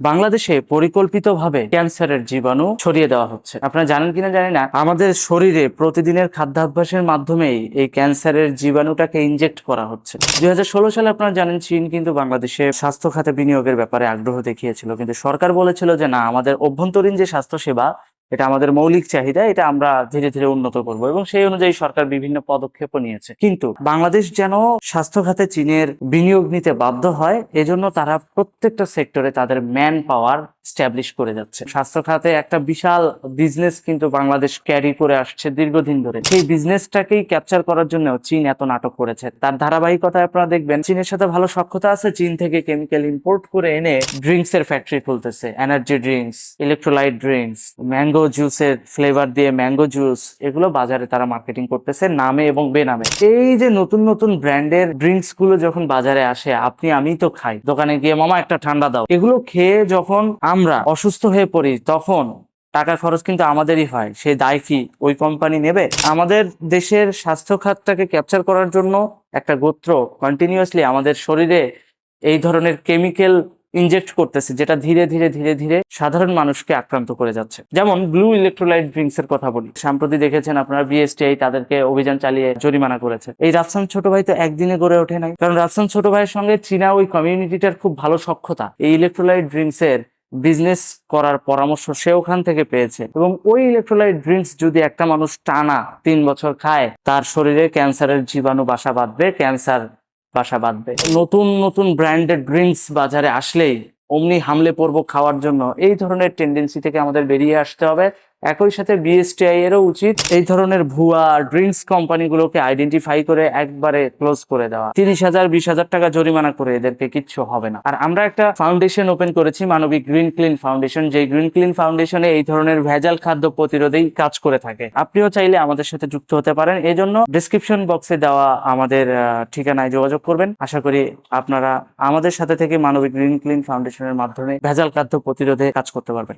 বাংলাদেশে পরিকল্পিতভাবে ক্যান্সারের জীবাণু ছড়িয়ে দেওয়া হচ্ছে। আপনারা জানেন কিনা জানি না, আমাদের শরীরে প্রতিদিনের খাদ্যাভ্যাসের মাধ্যমেই এই ক্যান্সারের জীবাণুটাকে ইনজেক্ট করা হচ্ছে। দুই হাজার ষোলো সালে আপনারা জানেন, চীন কিন্তু বাংলাদেশে স্বাস্থ্য খাতে বিনিয়োগের ব্যাপারে আগ্রহ দেখিয়েছিল। কিন্তু সরকার বলেছিল যে, না, আমাদের অভ্যন্তরীণ যে স্বাস্থ্য সেবা এটা আমাদের মৌলিক চাহিদা, এটা আমরা ধীরে ধীরে উন্নত করব এবং সেই অনুযায়ী সরকার বিভিন্ন পদক্ষেপও নিয়েছে। কিন্তু বাংলাদেশ যেন স্বাস্থ্য খাতে চীনের বিনিয়োগ নিতে বাধ্য হয়, এজন্য তারা প্রত্যেকটা সেক্টরে তাদের ম্যান পাওয়ার স্ট্যাবলিশ করে যাচ্ছে। স্বাস্থ্য খাতে একটা বিশাল বিজনেস কিন্তু বাংলাদেশ ক্যারি করে আসছে দীর্ঘদিন ধরে। সেই বিজনেসটাকেই ক্যাপচার করার জন্য চীন এত নাটক করেছে। তার ধারাবাহিকতায় আপনারা দেখবেন, চীনের সাথে ভালো সক্ষতা আছে, চীন থেকে কেমিক্যাল ইম্পোর্ট করে এনে ড্রিঙ্কস এর factory খুলতেছে। Energy drinks electrolyte drinks mango জুসের ফ্লেভার দিয়ে ম্যাঙ্গো জুস এগুলো বাজারে তারা মার্কেটিং করতেছে নামে এবং বেনামে। এই যে নতুন নতুন ব্র্যান্ডের ড্রিঙ্কসগুলো যখন বাজারে আসে, আপনি, আমি তো খাই। দোকানে গিয়ে, মামা, একটা ঠান্ডা দাও। এগুলো খেয়ে যখন আমরা অসুস্থ হয়ে পড়ি, তখন টাকা খরচ কিন্তু আমাদেরই হয়। সেই দায় কি ওই কোম্পানি নেবে? আমাদের দেশের স্বাস্থ্য খাতটাকে ক্যাপচার করার জন্য একটা গোত্র কন্টিনিউয়াসলি আমাদের শরীরে এই ধরনের কেমিক্যাল ইনজেক্ট করতেছে, যেটা ধীরে ধীরে ধীরে ধীরে সাধারণ মানুষকে আক্রান্ত করে যাচ্ছে। যেমন ব্লু ইলেকট্রোলাইট ড্রিঙ্কস এর কথা বলি। সম্প্রতি দেখেছেন আপনারা বিএসটিআই তাদেরকে অভিযান চালিয়ে জরিমানা করেছে। এই রাফসান ছোট ভাই তো একদিনে গড়ে ওঠে নাই। কারণ রাফসান ছোট ভাইয়ের সঙ্গে চীনা ওই কমিউনিটিটার খুব ভালো সক্ষতা এই ইলেকট্রোলাইট ড্রিঙ্কস এর বিজনেস করার পরামর্শ সে ওখান থেকে পেয়েছে। এবং ওই ইলেকট্রোলাইট ড্রিঙ্কস যদি একটা মানুষ টানা তিন বছর খায়, তার শরীরে ক্যান্সারের জীবাণু বাসা বাঁধবে ক্যান্সার বাসা বাঁধবে। নতুন নতুন ব্র্যান্ডেড ড্রিঙ্কস বাজারে আসলেই অমনি হামলে পড়ব খাওয়ার জন্য। এই ধরনের টেন্ডেন্সি থেকে আমাদের বেরিয়ে আসতে হবে। একই সাথে বিএসটিআই এরও উচিত এই ধরনের ভুয়া ড্রিঙ্কস কোম্পানিগুলোকে আইডেন্টিফাই করে একবারে ক্লোজ করে দেওয়া। তিরিশ হাজার, বিশ হাজার টাকা জরিমানা করে এদেরকে কিচ্ছু হবে না। আর আমরা একটা ফাউন্ডেশন ওপেন করেছি, মানবিক গ্রিন ক্লিন ফাউন্ডেশন যে গ্রিন ক্লিন ফাউন্ডেশনে এই ধরনের ভেজাল খাদ্য প্রতিরোধেই কাজ করে থাকে। আপনিও চাইলে আমাদের সাথে যুক্ত হতে পারেন। এই জন্য ডিসক্রিপশন বক্সে দেওয়া আমাদের ঠিকানায় যোগাযোগ করবেন। আশা করি আপনারা আমাদের সাথে থেকে মানবিক গ্রিন ক্লিন ফাউন্ডেশনের মাধ্যমে ভেজাল খাদ্য প্রতিরোধে কাজ করতে পারবেন।